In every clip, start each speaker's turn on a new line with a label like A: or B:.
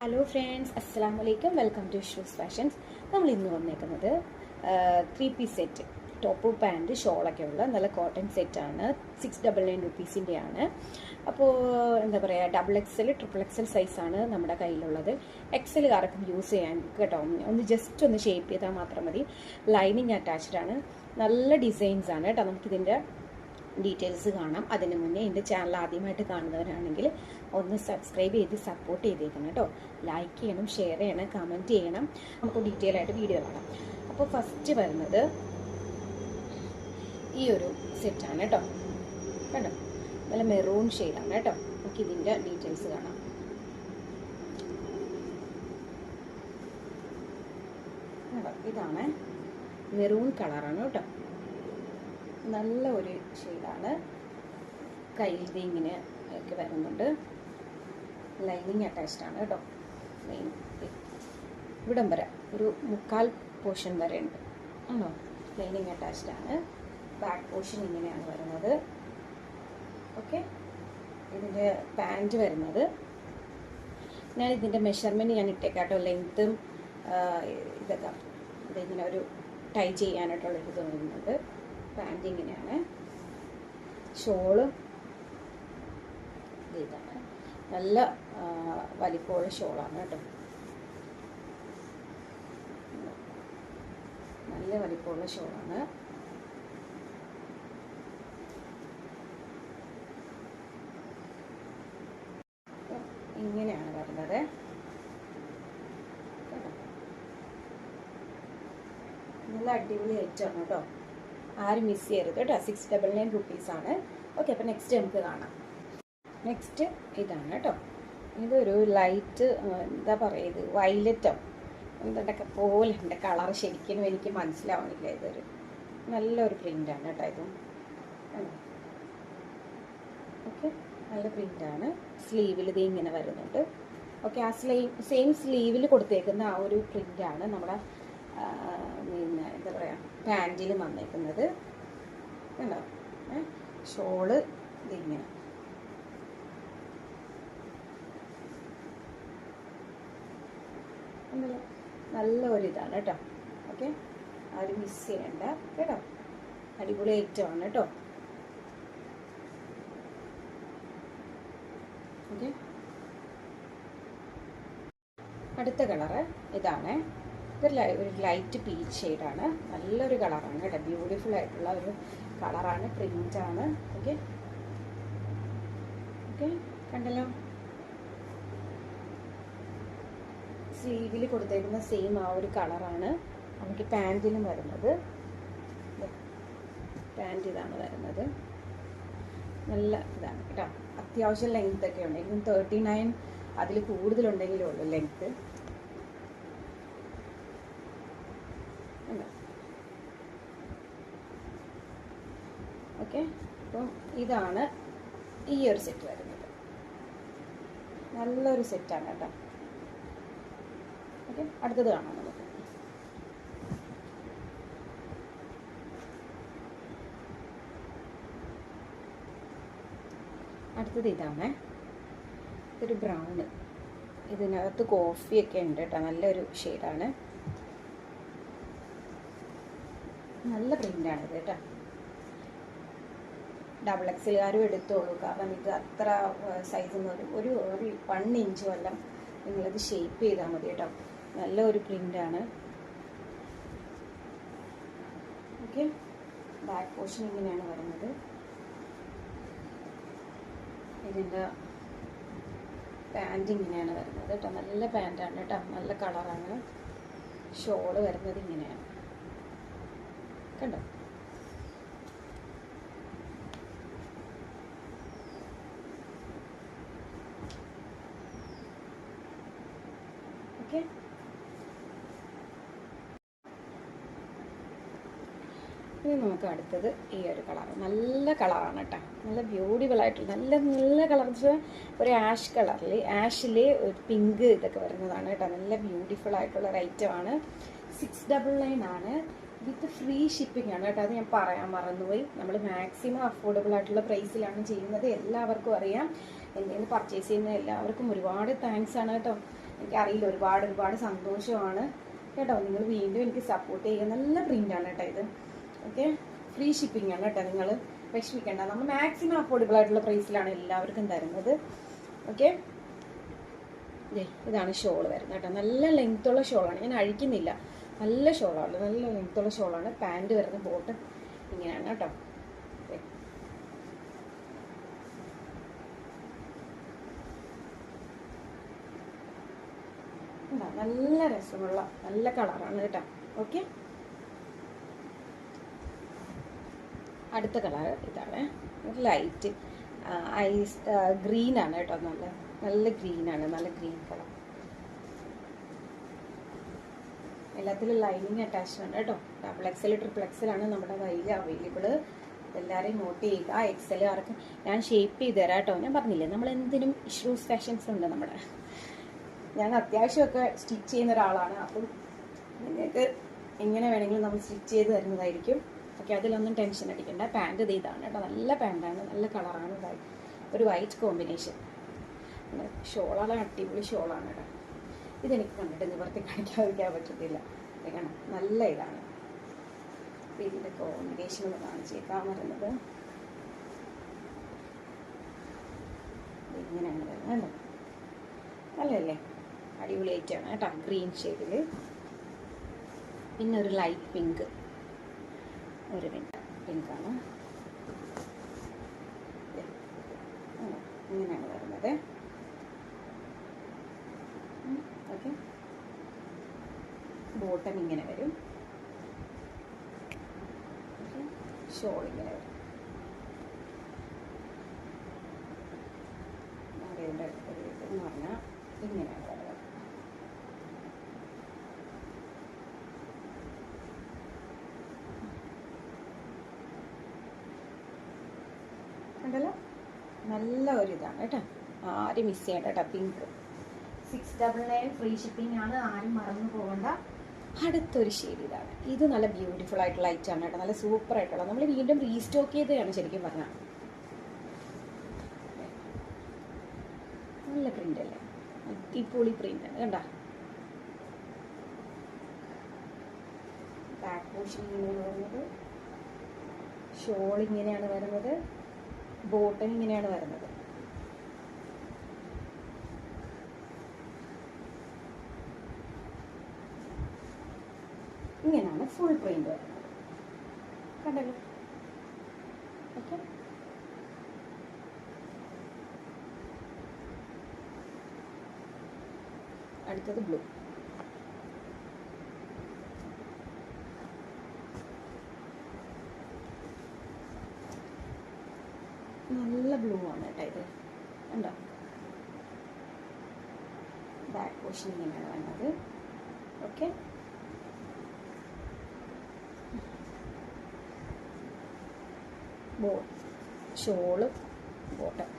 A: Hello friends അസ്സാം വലൈക്കും welcome to shoes fashions നമ്മൾ ഇന്ന് വന്നേക്കുന്നത് three piece set top pant ഷോളൊക്കെ ഉള്ള നല്ല കോട്ടൺ സെറ്റാണ് സിക്സ് ഡബിൾ നയൻ റുപ്പീസിന്റെ ആണ് അപ്പോൾ എന്താ പറയുക ഡബിൾ എക്സൽ ട്രിപ്പിൾ എക്സൽ സൈസാണ് നമ്മുടെ കയ്യിലുള്ളത്. എക്സൽ കാർക്കും യൂസ് ചെയ്യാൻ കേട്ടോ ഒന്ന് ജസ്റ്റ് ഒന്ന് ഷേപ്പ് ചെയ്താൽ മാത്രം മതി. ലൈനിങ് അറ്റാച്ച്ഡ് ആണ്. നല്ല ഡിസൈൻസ് ആണ് കേട്ടോ നമുക്കിതിന്റെ ഡീറ്റെയിൽസ് കാണാം. അതിന് മുന്നേ എന്റെ ചാനൽ ആദ്യമായിട്ട് കാണുന്നവരാണെങ്കിൽ ഒന്ന് സബ്സ്ക്രൈബ് ചെയ്ത് സപ്പോർട്ട് ചെയ്തേക്കണം കേട്ടോ ലൈക്ക് ചെയ്യണം ഷെയർ ചെയ്യണം കമന്റ് ചെയ്യണം. നമുക്ക് ഡീറ്റെയിൽ ആയിട്ട് വീഡിയോ കാണാം. അപ്പോൾ ഫസ്റ്റ് വരുന്നത് ഈ ഒരു സെറ്റാണ് കേട്ടോ കേട്ടോ നല്ല മെറൂൺ ഷെയ്ഡാണ് കേട്ടോ നമുക്ക് ഇതിന്റെ ഡീറ്റെയിൽസ് കാണാം. ഇതാണ് മെറൂൺ കളറാണ് കേട്ടോ നല്ല ഒരു ഷെയ്ഡാണ്. കയ്യിൽ ഇങ്ങനെ ഒക്കെ വരുന്നുണ്ട്. ലൈനിങ് അറ്റാച്ച്ഡ് ആണ് കേട്ടോ ലൈൻ ഇവിടം വരെ ഒരു മുക്കാൽ പോർഷൻ വരെ ഉണ്ട്. ആണോ? ലൈനിങ് അറ്റാച്ച്ഡ് ആണ്. ബാക്ക് പോർഷൻ ഇങ്ങനെയാണ് വരുന്നത്. ഓക്കെ ഇതിന്റെ പാന്റ് വരുന്നത്. ഞാൻ ഇതിന്റെ മെഷർമെന്റ് ഞാൻ ഇട്ടേക്കാട്ടോ. ലെങ്ത്തും ഇതൊക്കെ. ഇതിങ്ങനെ ഒരു ടൈ ചെയ്യാനായിട്ടുള്ള ഇത് തോന്നുന്നുണ്ട് പാന്റ് ഇങ്ങനെയാണ്. ഷോൾ ഇതാണ്. നല്ല വലിപ്പമുള്ള ഷോളാണ് കേട്ടോ. നല്ല വലിപ്പമുള്ള ഷോളാണ്. ഇങ്ങനെയാണ് വരുന്നത്. നല്ല അടിപൊളി ഐറ്റമാണ് കേട്ടോ. ആരും മിസ് ചെയ്യരുത് കേട്ടോ. സിക്സ് ഡബിൾ നയൻ റുപ്പീസാണ് ഓക്കെ അപ്പോൾ നെക്സ്റ്റ് നമുക്ക് കാണാം. നെക്സ്റ്റ് ഇതാണ് കേട്ടോ. ഇതൊരു ലൈറ്റ് എന്താ പറയുക ഇത്? വൈലറ്റോ എന്തൊക്കെ പോലെ ഉണ്ട്. കളർ ശരിക്കും എനിക്ക് മനസ്സിലാവണില്ല ഇതൊരു. നല്ലൊരു പ്രിന്റാണ് കേട്ടോ ഇതും. ഓക്കെ നല്ല പ്രിന്റാണ് സ്ലീവിൽ ഇത് ഇങ്ങനെ വരുന്നുണ്ട്. ഓക്കെ ആ സ്ലീവ് സെയിം സ്ലീവിൽ കൊടുത്തേക്കുന്ന ആ ഒരു പ്രിന്റാണ് നമ്മുടെ എന്താ പറയുക പാന്റിൽ വന്നേക്കുന്നത്. കണ്ടോ? ഷോൾ ഇതിങ്ങനെ. നല്ല ഒരു ഇതാണ് കേട്ടോ. ഓക്കെ? ആരും മിസ് ചെയ്യണ്ട. കേട്ടോ? അടിപൊളി ഐറ്റമാണ് കേട്ടോ. ഓക്കെ? അടുത്ത കളറ് ഇതാണ് ഇതൊരു ഒരു ലൈറ്റ് പീച്ച് ഷെയ്ഡാണ് നല്ലൊരു കളറാണ് കേട്ടോ. ബ്യൂട്ടിഫുൾ ആയിട്ടുള്ള ഒരു കളറാണ് പ്രിന്റാണ് ഓക്കെ ഓക്കെ കണ്ടല്ലോ. സ്ലീവിൽ കൊടുത്തേക്കുന്ന സെയിം ആ ഒരു കളറാണ് നമുക്ക് പാന്റിലും വരുന്നത്. പാന്റ് ഇതാണ് വരുന്നത്. നല്ല ഇതാണ് കേട്ടോ. അത്യാവശ്യം ലെങ്ത് ഒക്കെ തേർട്ടി നയൻ അതിൽ കൂടുതലുണ്ടെങ്കിലേ ഉള്ളൂ ലെങ്ത്ത് ഓക്കെ അപ്പം ഇതാണ് ഈ ഒരു സെറ്റ് വരുന്നത്. നല്ലൊരു സെറ്റാണ് കേട്ടോ. ഓക്കെ അടുത്തത് കാണാം നമുക്ക്. അടുത്തത് ഇതാണ്. ഇതൊരു ബ്രൗണ് ഇതിനകത്ത് കോഫിയൊക്കെ ഉണ്ട് കേട്ടോ. നല്ലൊരു ഷെയ്ഡാണ് നല്ല പ്രിന്റാണ് ഇത് കേട്ടോ. ഡബിൾ എക്സിലുകാരും എടുത്തോളൂ. കാരണം ഇത് അത്ര സൈസ് ഒരു ഒരു ഒരു വൺ ഇഞ്ച് വല്ലം നിങ്ങളിത് ഷേപ്പ് ചെയ്താൽ മതി കേട്ടോ. നല്ല ഒരു പ്രിന്റാണ് ഓക്കെ ബാക്ക് പോർഷൻ ഇങ്ങനെയാണ് വരുന്നത്. ഇതിന്റെ പാന്റ് ഇങ്ങനെയാണ് വരുന്നത് കേട്ടോ. നല്ല പാന്റാണ് കേട്ടോ. നല്ല കളറാണ് ഷോൾ വരുന്നത് ഇങ്ങനെയാണ്. കണ്ടോ? ഓക്കെ. ഇനി നമുക്ക് അടുത്തത് ഈ ഒരു കളർ നല്ല കളറാണ് കേട്ടോ നല്ല ബ്യൂട്ടിഫുൾ ആയിട്ടുള്ള നല്ല നല്ല കളർ ഒരു ആഷ് കളറിൽ ആഷിൽ ഒരു പിങ്ക് ഇതൊക്കെ വരുന്നതാണ് കേട്ടോ നല്ല ബ്യൂട്ടിഫുൾ ആയിട്ടുള്ള ഒരു ഐറ്റമാണ് സിക്സ് ഡബിൾ നയൻ ആണ്. വിത്ത് ഫ്രീ ഷിപ്പിംഗ് ആണ് കേട്ടോ അത് ഞാൻ പറയാൻ മറന്നുപോയി. നമ്മൾ മാക്സിമം അഫോർഡബിൾ ആയിട്ടുള്ള പ്രൈസിലാണ് ചെയ്യുന്നത്. എല്ലാവർക്കും അറിയാം. നിന്ന് പർച്ചേസ് ചെയ്യുന്ന എല്ലാവർക്കും ഒരുപാട് താങ്ക്സ് ആണ് കേട്ടോ എനിക്കറിയില്ല ഒരുപാട് ഒരുപാട് സന്തോഷമാണ്. കേട്ടോ നിങ്ങൾ വീണ്ടും എനിക്ക് സപ്പോർട്ട് ചെയ്യുക. നല്ല പ്രിന്റാണ് കേട്ടോ ഇത്. ഓക്കെ ഫ്രീ ഷിപ്പിംഗ് ആണ് കേട്ടോ നിങ്ങൾ വിഷമിക്കേണ്ട. നമ്മൾ മാക്സിമം അഫോർഡബിൾ ആയിട്ടുള്ള പ്രൈസിലാണ് എല്ലാവർക്കും തരുന്നത്. ഓക്കെ ഇതാണ് ഷോൾ വരുന്നത് കേട്ടോ. നല്ല ലെങ്ത്തുള്ള ഷോളാണ് ഞാൻ അഴിക്കുന്നില്ല. നല്ല ഷോളാണ് നല്ല ലെങ്ത്തുള്ള ഷോളാണ് പാന്റ് വരുന്ന ബോട്ട് ഇങ്ങനെയാണ് കേട്ടോ ദേ. കണ്ടോ? നല്ല രസമുള്ള നല്ല കളറാണ് കേട്ടോ. ഓക്കെ അടുത്ത കളർ ഇതാണ്. ലൈറ്റ് ഐസ് ഗ്രീൻ ആണ് കേട്ടോ നല്ല. നല്ല ഗ്രീൻ ആണ് നല്ല ഗ്രീൻ കളർ എല്ലാത്തിലും ലൈനിങ് അറ്റാച്ച്മെന്റ് കേട്ടോ. ഡബിൾ എക്സൽ ട്രിപ്പിൾ എക്സൽ ആണ് നമ്മുടെ കയ്യിൽ അവൈലബിൾ എല്ലാവരെയും നോട്ട് ചെയ്യുക. എക്സൽ ആർക്ക് ഞാൻ ഷേപ്പ് ചെയ്ത് തരാം കേട്ടോ. ഞാൻ പറഞ്ഞില്ലേ നമ്മൾ എന്തിനും ഇഷ്യൂസ് ഫാഷൻസ് ഉണ്ട് നമ്മുടെ. ഞാൻ അത്യാവശ്യമൊക്കെ സ്റ്റിച്ച് ചെയ്യുന്ന ഒരാളാണ്. അപ്പം നിങ്ങൾക്ക് എങ്ങനെ വേണമെങ്കിലും നമ്മൾ സ്റ്റിച്ച് ചെയ്ത് തരുന്നതായിരിക്കും. ഓക്കെ അതിലൊന്നും ടെൻഷൻ അടിക്കണ്ട. പാന്റ് ഇത് ഇതാണ് കേട്ടോ. നല്ല പാന്റാണ് നല്ല കളറാണ് ഒരു വൈറ്റ് കോമ്പിനേഷൻ ഷോളാണ് അടിപൊളി ഷോളാണ് കേട്ടോ. ഇതെനിക്ക് കണ്ടിട്ട് നിവർത്തി കാണിക്കാതിരിക്കാൻ പറ്റത്തില്ല. കണ്ടോ നല്ല ഇതാണ്. ഇതിന്റെ കോമ്പിനേഷൻ ഒന്ന് കാണിച്ചേക്കാൻ വരുന്നത്. ഇങ്ങനെയാണ് വരുന്നത്. കണ്ടോ? നല്ലല്ലേ അടിപൊളിയായിട്ടാണ് കേട്ടോ ഗ്രീൻ ഷെയ്ഡിൽ പിന്നെ ഒരു ലൈറ്റ് പിങ്ക് ഒരു മിനിറ്റ് പിങ്കാണ് ഇങ്ങനെയാണ് വരുന്നത്. ഓക്കെ ബോട്ടം ഇങ്ങനെ വരും. ഷോൾ ഇങ്ങനെ വരും. ഇങ്ങനെയാണ് വരുന്നത് കണ്ടല്ലോ നല്ല ഒരു ഇതാണ് കേട്ടോ. ആരും മിസ് ചെയ്യണ്ട കേട്ടോ pink. Six double nine free shipping ആണ്. ആരും മറന്നു പോകണ്ട. അടുത്തൊരു ഷെയ്ഡ് ഇതാണ്. ഇത് നല്ല ബ്യൂട്ടിഫുൾ ആയിട്ടുള്ള ലൈറ്റ് ആണ് കേട്ടോ. നല്ല സൂപ്പർ ആയിട്ടുള്ള. നമ്മൾ വീണ്ടും റീസ്റ്റോക്ക് ചെയ്തതാണ് ശരിക്കും പറഞ്ഞാൽ നല്ല പ്രിന്റ് അല്ലേ? അടിപൊളി പ്രിന്റ് ആണ്. കണ്ട? ബാക്ക് പോർഷൻ ഇങ്ങനെയാണ് വരുന്നത്. ഷോൾ ഇങ്ങനെയാണ് വരുന്നത്. ബോട്ടം ഇങ്ങനെയാണ് വരുന്നത്. ഇങ്ങനെയാണ് ഫുൾ പ്രിന്റ് വരുന്നത്. കണ്ടല്ലോ? ഓക്കെ. അടുത്തത് ബ്ലൂ നല്ല ബ്ലൂ ആണ് കേട്ടോ ഇത്. കണ്ടോ? ബാക്ക് പോർഷൻ ഇങ്ങനെയാണ് വന്നത്. ഓക്കെ ബോ ഷോൾ. ബോട്ടം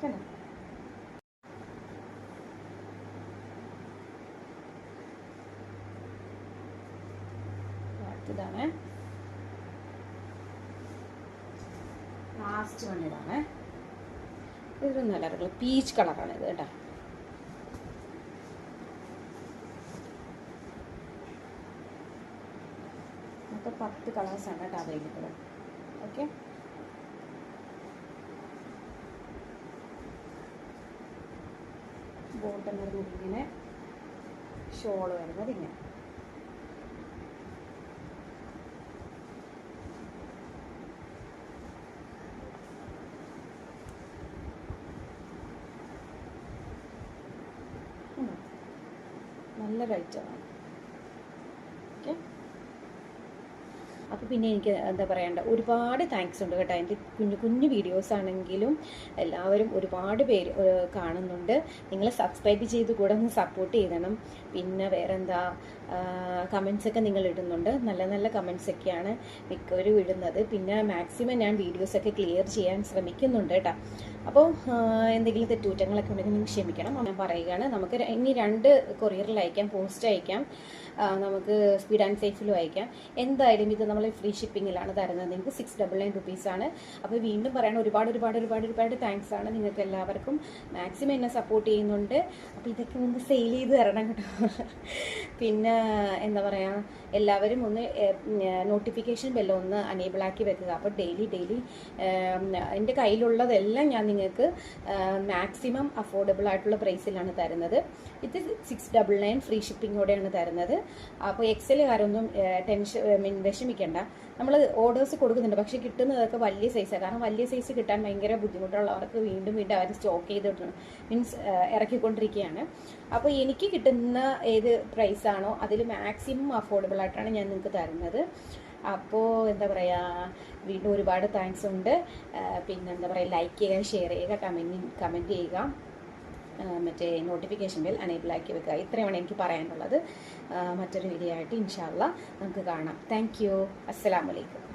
A: കണ്ടോ അടുത്തതാണ്. ലാസ്റ്റ് വൺ ഇതാണ്. ഇതൊരു നല്ല കളർ പീച്ച് കളറാണ് ഇത് കേട്ടോ. മൊത്തം പത്ത് കളേഴ്സാണ് കേട്ടോ അവൈലബിൾ ഓക്കെ ബോട്ടം വരുന്നത് ഇങ്ങനെ ഷോൾ വരുന്നത് ഇങ്ങനെ. നല്ല റൈറ്റാണ് ഓക്കെ അപ്പോൾ പിന്നെ എനിക്ക് എന്താ പറയണ്ട ഒരുപാട് താങ്ക്സ് ഉണ്ട് കേട്ടോ. എന്റെ കുഞ്ഞു കുഞ്ഞു വീഡിയോസ് ആണെങ്കിലും എല്ലാവരും ഒരുപാട് പേര് കാണുന്നുണ്ട്. നിങ്ങൾ സബ്സ്ക്രൈബ് ചെയ്ത് കൂടെ ഒന്ന് സപ്പോർട്ട് ചെയ്യണം പിന്നെ വേറെന്താ കമൻസ് ഒക്കെ നിങ്ങൾ ഇടുന്നുണ്ട്. നല്ല നല്ല കമൻസ് ഒക്കെയാണ് മിക്കവരും ഇടുന്നത്. പിന്നെ മാക്സിമം ഞാൻ വീഡിയോസൊക്കെ ക്ലിയർ ചെയ്യാൻ ശ്രമിക്കുന്നുണ്ട് കേട്ടോ. അപ്പോൾ എന്തെങ്കിലും തെറ്റുകുറ്റങ്ങളൊക്കെ ഉണ്ടെങ്കിൽ നിങ്ങൾ ക്ഷമിക്കണം. ഞാൻ പറയുകയാണ് നമുക്ക് ഇനി രണ്ട് കൊറിയറിൽ അയക്കാം പോസ്റ്റ് അയക്കാം. നമുക്ക് സ്പീഡ് ആൻഡ് സേഫിലും അയക്കാം എന്തായാലും ഇത് നമ്മൾ ഫ്രീ ഷിപ്പിങ്ങിലാണ് തരുന്നത്. നിങ്ങൾക്ക് സിക്സ് ഡബിൾ നയൻ റുപ്പീസാണ് അപ്പോൾ വീണ്ടും പറയണം ഒരുപാട് ഒരുപാട് ഒരുപാട് ഒരുപാട് താങ്ക്സ് ആണ് നിങ്ങൾക്ക് എല്ലാവർക്കും. മാക്സിമം എന്നെ സപ്പോർട്ട് ചെയ്യുന്നുണ്ട്. അപ്പോൾ ഇതൊക്കെ ഒന്ന് സെയിൽ ചെയ്ത് തരണം കേട്ടോ. പിന്നെ എന്താ പറയുക എല്ലാവരും ഒന്ന് നോട്ടിഫിക്കേഷൻ ബെല്ല ഒന്ന് അനേബിൾ ആക്കി വെക്കുക. അപ്പോൾ ഡെയിലി ഡെയിലി എന്റെ കയ്യിലുള്ളതെല്ലാം ഞാൻ നിങ്ങൾക്ക് മാക്സിമം അഫോർഡബിൾ ആയിട്ടുള്ള പ്രൈസിലാണ് തരുന്നത്. ഇത് സിക്സ് ഡബിൾ നയൻ ഫ്രീ ഷിപ്പിങ്ങോടെയാണ് തരുന്നത്. അപ്പോൾ എക്സലുകാരൊന്നും ടെൻഷൻ മീൻ വിഷമിക്കേണ്ട. നമ്മൾ ഓർഡേഴ്സ് കൊടുക്കുന്നുണ്ട്. പക്ഷേ കിട്ടുന്നതൊക്കെ വലിയ സൈസാണ് കാരണം വലിയ സൈസ് കിട്ടാൻ ഭയങ്കര ബുദ്ധിമുട്ടുള്ളവർക്ക് വീണ്ടും വീണ്ടും അവർ സ്റ്റോക്ക് ചെയ്തിട്ടുണ്ട് മീൻസ് ഇറക്കിക്കൊണ്ടിരിക്കുകയാണ് അപ്പോൾ എനിക്ക് കിട്ടുന്ന ഏത് പ്രൈസാണോ അതിൽ മാക്സിമം അഫോർഡബിൾ ആയിട്ടാണ് ഞാൻ നിങ്ങൾക്ക് തരുന്നത്. അപ്പോൾ എന്താ പറയുക വീണ്ടും ഒരുപാട് താങ്ക്സ് ഉണ്ട്. പിന്നെ എന്താ പറയുക ലൈക്ക് ചെയ്യുക ഷെയർ ചെയ്യുക കമന്റ് കമന്റ് ചെയ്യുക. മറ്റേ നോട്ടിഫിക്കേഷൻ ബിൽ അനേബിൾ ആക്കി വെക്കുക. ഇത്രയുമാണ് എനിക്ക് പറയാനുള്ളത്. മറ്റൊരു വീഡിയോ ആയിട്ട് ഇൻഷാല്ല നമുക്ക് കാണാം. താങ്ക് യു അസ്സലാമലൈക്കും